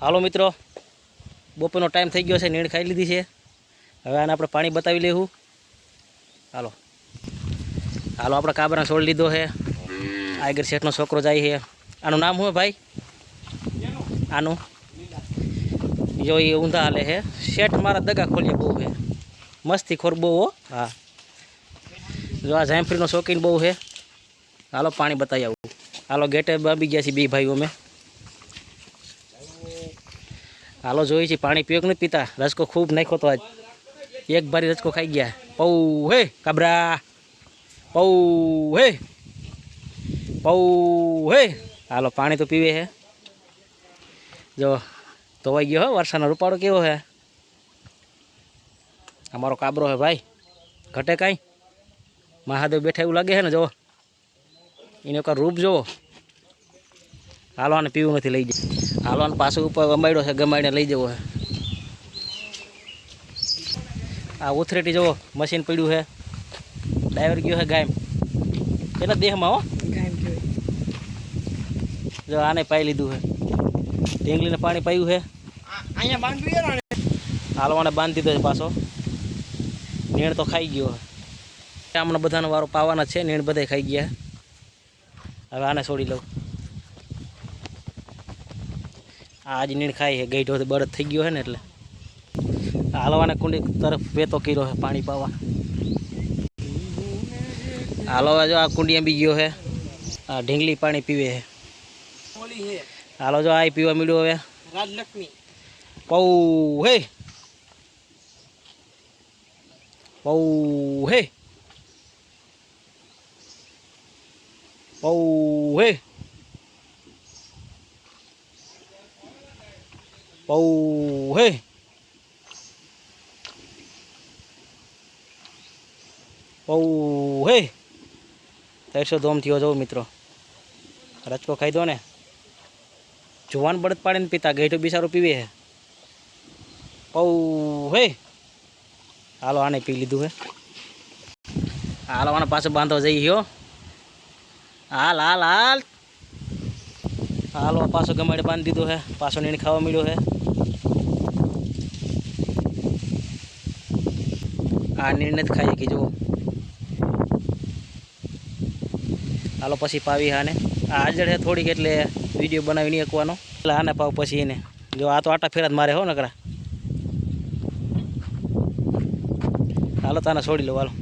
હાલો મિત્રો, બપોરનો ટાઈમ થઈ ગયો છે, નીણ ખાઈ લીધી છે. હવે આને આપણે પાણી બતાવી લેવું. હાલો. હાલો, આપણે કાબરા છોડ લીધો છે. આગળ શેઠનો છોકરો જાય છે. આનું નામ શું ભાઈ? આનું? જો એ ઊંધા હાલે છે. શેઠ મારા દગા ખોલીએ બહુ છે. મસ્તી ખોર બહુ હો. હા. જો આ જામફળીનો શોખીન બહુ છે. હાલો, પાણી બતાવી આવું. હાલો, ગેટે બાબી ગયા છે બે ભાઈઓ અમે. હાલો જોઈએ છે, પાણી પીયો કે નથી પીતા? રસકો ખૂબ નાખ્યો તો આજ. એક બારી રસકો ખાઈ ગયા. પૌ હે, કાબરા. પૌ હે. પૌ હે. હાલો, પાણી તો પીવે હે. જો, ધોવાઈ ગયો હો, વરસાદનો રૂપાળો કેવો હે? અમારો કાબરો હે ભાઈ. ઘટે કાંઈ? મહાદેવ બેઠા એવું લાગે છે ને, જો. એને એક રૂપ જુઓ હાલો, આને પીવું નથી, લઈ જાય હાલો આને પાછું ઉપર ગમાડ્યો છે ગમાડીને લઈ જવો છે. આ ઉથરેટી જવો મશીન પડ્યું છે. ડ્રાઈવર ગયો છે ગાયમ. એના દેહમાં હો? જો આને પાઈ લીધું છે. ઢીંગલીને પાણી પાયું છે. અહીંયા હાલવાને બાંધી દીધો છે પાછો. નીણ તો ખાઈ ગયો છે. હમણાં બધાનો વારો પાવાના છે નીણ બધાય ખાઈ ગયા હવે આને છોડી લઉં આ આજ નીણ ખાઈ છે. ગઈઢો બળદ થઈ ગયો છે ને એટલે. હાલવાને કુંડી તરફ વેતો કર્યો છે પાણી પાવા. હાલો જો આ કુંડી બી ગયો છે. આ ઢીંગલી પાણી પીવે છે. હે હાલો જો આ પીવા મળ્યું હવે. રાજલક્ષ્મી. પૌ હે. પૌ હે. પૌ હે. પૌ હે? પૌ હે? તરસો ધોમ થયો જવું મિત્રો. રચકો ખાઈ દો ને. જુવાન બળદ પાડીને પીતા ગેઠું બિસારું પીવે હે. પૌ હે? હાલો, આને પી લીધું હે. હાલો, આને પાછો બાંધવા જઈ ગયો. હાલ હાલ હાલ. હાલો, પાછો ગમાડે બાંધી દીધો હે. પાછો નીણ ખાવા મળ્યો હે. આ નિર્ણય જ ખાઈ કે જુઓ. હાલો પછી પાવી આને આ હાજર છે થોડીક એટલે વીડિયો બનાવી નહીં શકવાનો એટલે આને પાવ પછી એને. જો આ તો આટા ફેરા જ મારે હો નકરા. હાલો તાને છોડી લો હાલો.